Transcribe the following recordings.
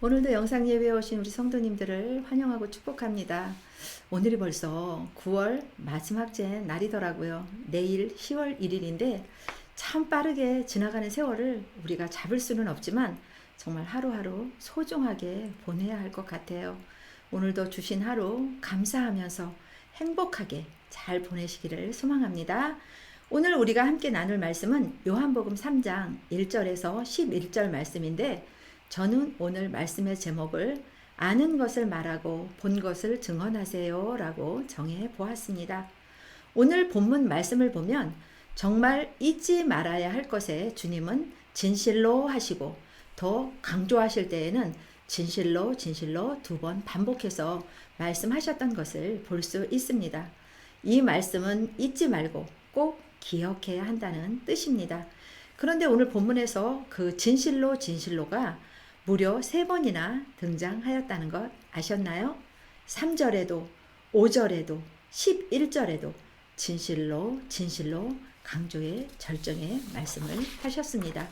오늘도 영상 예배에 오신 우리 성도님들을 환영하고 축복합니다. 오늘이 벌써 9월 마지막 째 날이더라고요. 내일 10월 1일인데 참 빠르게 지나가는 세월을 우리가 잡을 수는 없지만 정말 하루하루 소중하게 보내야 할 것 같아요. 오늘도 주신 하루 감사하면서 행복하게 잘 보내시기를 소망합니다. 오늘 우리가 함께 나눌 말씀은 요한복음 3장 1절에서 11절 말씀인데 저는 오늘 말씀의 제목을 아는 것을 말하고 본 것을 증언하세요 라고 정해 보았습니다. 오늘 본문 말씀을 보면 정말 잊지 말아야 할 것에 주님은 진실로 하시고 더 강조하실 때에는 진실로 진실로 두 번 반복해서 말씀하셨던 것을 볼 수 있습니다. 이 말씀은 잊지 말고 꼭 기억해야 한다는 뜻입니다. 그런데 오늘 본문에서 그 진실로 진실로가 무려 세 번이나 등장하였다는 것 아셨나요? 3절에도, 5절에도, 11절에도 진실로, 진실로 강조의 절정의 말씀을 하셨습니다.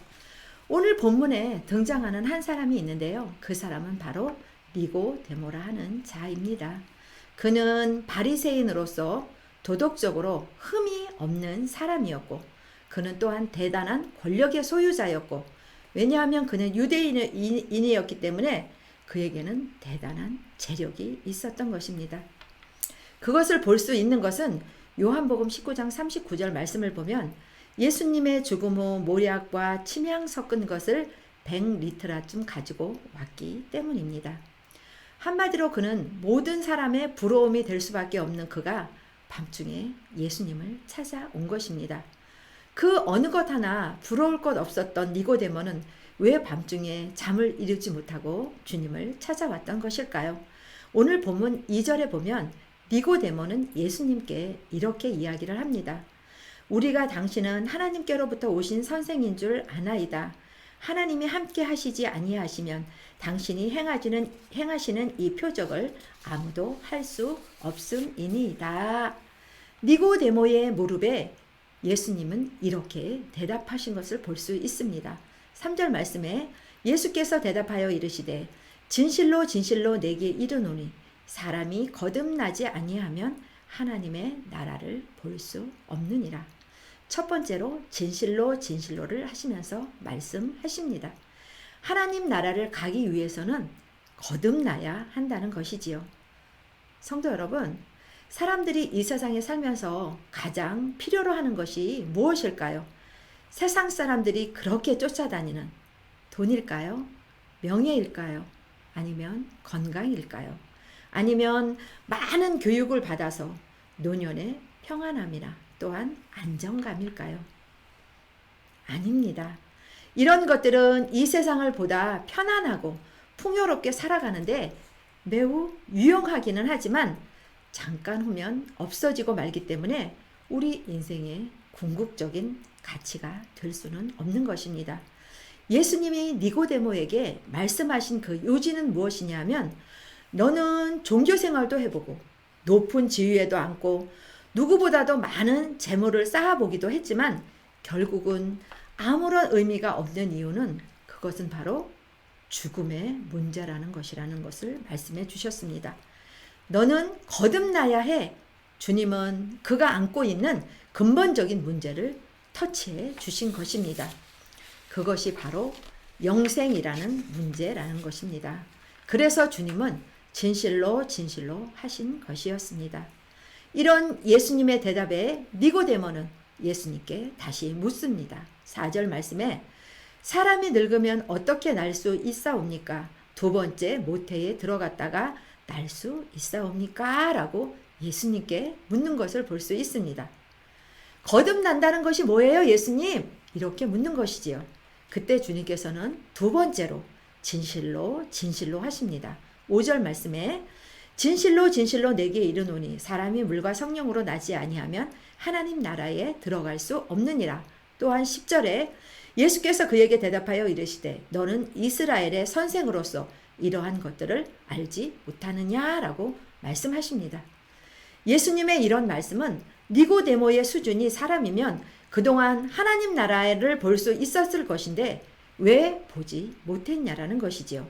오늘 본문에 등장하는 한 사람이 있는데요. 그 사람은 바로 니고 데모라 하는 자입니다. 그는 바리새인으로서 도덕적으로 흠이 없는 사람이었고 그는 또한 대단한 권력의 소유자였고 왜냐하면 그는 유대인이었기 때문에 그에게는 대단한 재력이 있었던 것입니다. 그것을 볼 수 있는 것은 요한복음 19장 39절 말씀을 보면 예수님의 죽음 후 모략과 침향 섞은 것을 100리트라쯤 가지고 왔기 때문입니다. 한마디로 그는 모든 사람의 부러움이 될 수밖에 없는 그가 밤중에 예수님을 찾아온 것입니다. 그 어느 것 하나 부러울 것 없었던 니고데모는 왜 밤중에 잠을 이루지 못하고 주님을 찾아왔던 것일까요? 오늘 본문 2절에 보면 니고데모는 예수님께 이렇게 이야기를 합니다. 우리가 당신은 하나님께로부터 오신 선생인 줄 아나이다. 하나님이 함께 하시지 아니하시면 당신이 행하시는 행하시는 이 표적을 아무도 할 수 없음이니이다. 니고데모의 무릎에 예수님은 이렇게 대답하신 것을 볼 수 있습니다. 3절 말씀에 예수께서 대답하여 이르시되 진실로 진실로 내게 이르노니 사람이 거듭나지 아니하면 하나님의 나라를 볼 수 없느니라. 첫 번째로 진실로 진실로를 하시면서 말씀하십니다. 하나님 나라를 가기 위해서는 거듭나야 한다는 것이지요. 성도 여러분, 사람들이 이 세상에 살면서 가장 필요로 하는 것이 무엇일까요? 세상 사람들이 그렇게 쫓아다니는 돈일까요? 명예일까요? 아니면 건강일까요? 아니면 많은 교육을 받아서 노년의 평안함이나 또한 안정감일까요? 아닙니다. 이런 것들은 이 세상을 보다 편안하고 풍요롭게 살아가는데 매우 유용하기는 하지만 잠깐 후면 없어지고 말기 때문에 우리 인생의 궁극적인 가치가 될 수는 없는 것입니다. 예수님이 니고데모에게 말씀하신 그 요지는 무엇이냐면 너는 종교 생활도 해보고 높은 지위에도 앉고 누구보다도 많은 재물을 쌓아보기도 했지만 결국은 아무런 의미가 없는 이유는 그것은 바로 죽음의 문제라는 것이라는 것을 말씀해 주셨습니다. 너는 거듭나야 해. 주님은 그가 안고 있는 근본적인 문제를 터치해 주신 것입니다. 그것이 바로 영생이라는 문제라는 것입니다. 그래서 주님은 진실로 진실로 하신 것이었습니다. 이런 예수님의 대답에 니고데모는 예수님께 다시 묻습니다. 4절 말씀에 사람이 늙으면 어떻게 날 수 있사옵니까? 두 번째 모태에 들어갔다가 날 수 있사옵니까? 라고 예수님께 묻는 것을 볼 수 있습니다. 거듭난다는 것이 뭐예요, 예수님? 이렇게 묻는 것이지요. 그때 주님께서는 두 번째로 진실로 진실로 하십니다. 5절 말씀에 진실로 진실로 내게 이르노니 사람이 물과 성령으로 나지 아니하면 하나님 나라에 들어갈 수 없느니라. 또한 10절에 예수께서 그에게 대답하여 이르시되 너는 이스라엘의 선생으로서 이러한 것들을 알지 못하느냐라고 말씀하십니다. 예수님의 이런 말씀은 니고데모의 수준이 사람이면 그동안 하나님 나라를 볼 수 있었을 것인데 왜 보지 못했냐라는 것이지요.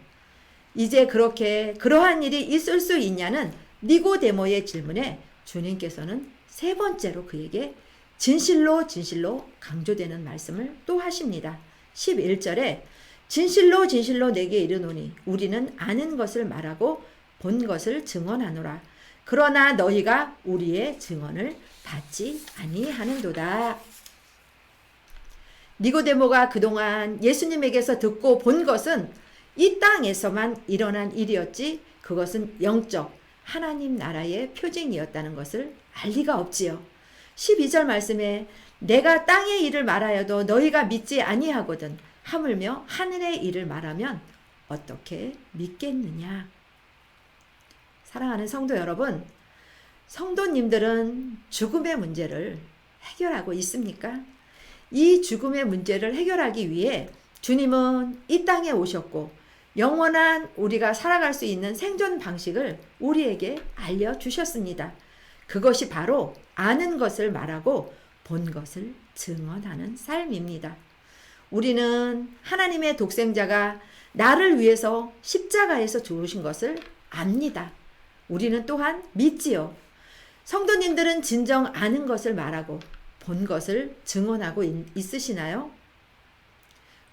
이제 그렇게 그러한 일이 있을 수 있냐는 니고데모의 질문에 주님께서는 세 번째로 그에게 진실로 진실로 강조되는 말씀을 또 하십니다. 11절에 진실로 진실로 내게 이르노니 우리는 아는 것을 말하고 본 것을 증언하노라. 그러나 너희가 우리의 증언을 받지 아니하는도다. 니고데모가 그동안 예수님에게서 듣고 본 것은 이 땅에서만 일어난 일이었지 그것은 영적 하나님 나라의 표징이었다는 것을 알 리가 없지요. 12절 말씀에 내가 땅의 일을 말하여도 너희가 믿지 아니하거든 하물며 하늘의 일을 말하면 어떻게 믿겠느냐. 사랑하는 성도 여러분, 성도님들은 죽음의 문제를 해결하고 있습니까? 이 죽음의 문제를 해결하기 위해 주님은 이 땅에 오셨고 영원한 우리가 살아갈 수 있는 생존 방식을 우리에게 알려주셨습니다. 그것이 바로 아는 것을 말하고 본 것을 증언하는 삶입니다. 우리는 하나님의 독생자가 나를 위해서 십자가에서 죽으신 것을 압니다. 우리는 또한 믿지요. 성도님들은 진정 아는 것을 말하고 본 것을 증언하고 있, 있으시나요?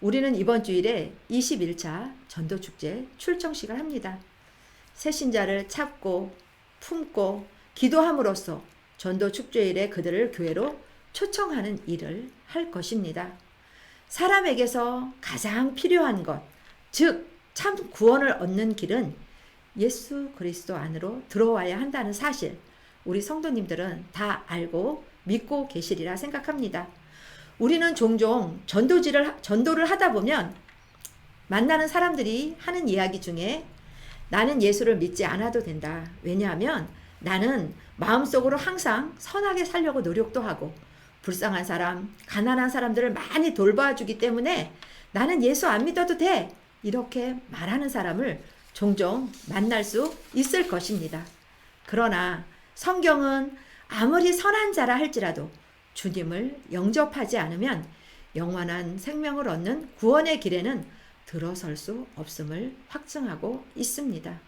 우리는 이번 주일에 21차 전도축제 출정식을 합니다. 새신자를 찾고 품고 기도함으로써 전도축제일에 그들을 교회로 초청하는 일을 할 것입니다. 사람에게서 가장 필요한 것, 즉, 참 구원을 얻는 길은 예수 그리스도 안으로 들어와야 한다는 사실, 우리 성도님들은 다 알고 믿고 계시리라 생각합니다. 우리는 종종 전도지를, 전도를 하다 보면 만나는 사람들이 하는 이야기 중에 나는 예수를 믿지 않아도 된다. 왜냐하면 나는 마음속으로 항상 선하게 살려고 노력도 하고 불쌍한 사람, 가난한 사람들을 많이 돌봐주기 때문에 나는 예수 안 믿어도 돼. 이렇게 말하는 사람을 종종 만날 수 있을 것입니다. 그러나 성경은 아무리 선한 자라 할지라도 주님을 영접하지 않으면 영원한 생명을 얻는 구원의 길에는 들어설 수 없음을 확증하고 있습니다.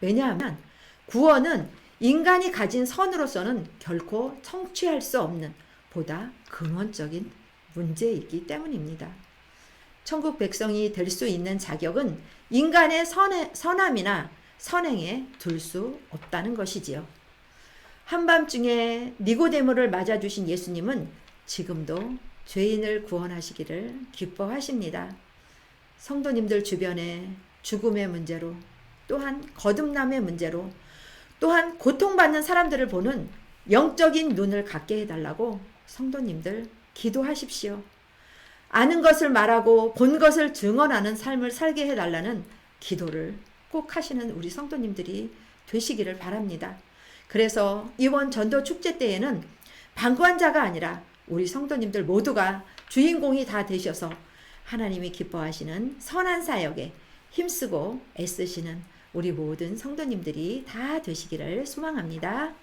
왜냐하면 구원은 인간이 가진 선으로서는 결코 성취할 수 없는 보다 근원적인 문제이기 때문입니다. 천국 백성이 될 수 있는 자격은 인간의 선해, 선함이나 선행에 둘 수 없다는 것이지요. 한밤중에 니고데모를 맞아주신 예수님은 지금도 죄인을 구원하시기를 기뻐하십니다. 성도님들 주변에 죽음의 문제로 또한 거듭남의 문제로 또한 고통받는 사람들을 보는 영적인 눈을 갖게 해달라고 성도님들 기도하십시오. 아는 것을 말하고 본 것을 증언하는 삶을 살게 해달라는 기도를 꼭 하시는 우리 성도님들이 되시기를 바랍니다. 그래서 이번 전도 축제 때에는 방관자가 아니라 우리 성도님들 모두가 주인공이 다 되셔서 하나님이 기뻐하시는 선한 사역에 힘쓰고 애쓰시는 우리 모든 성도님들이 다 되시기를 소망합니다.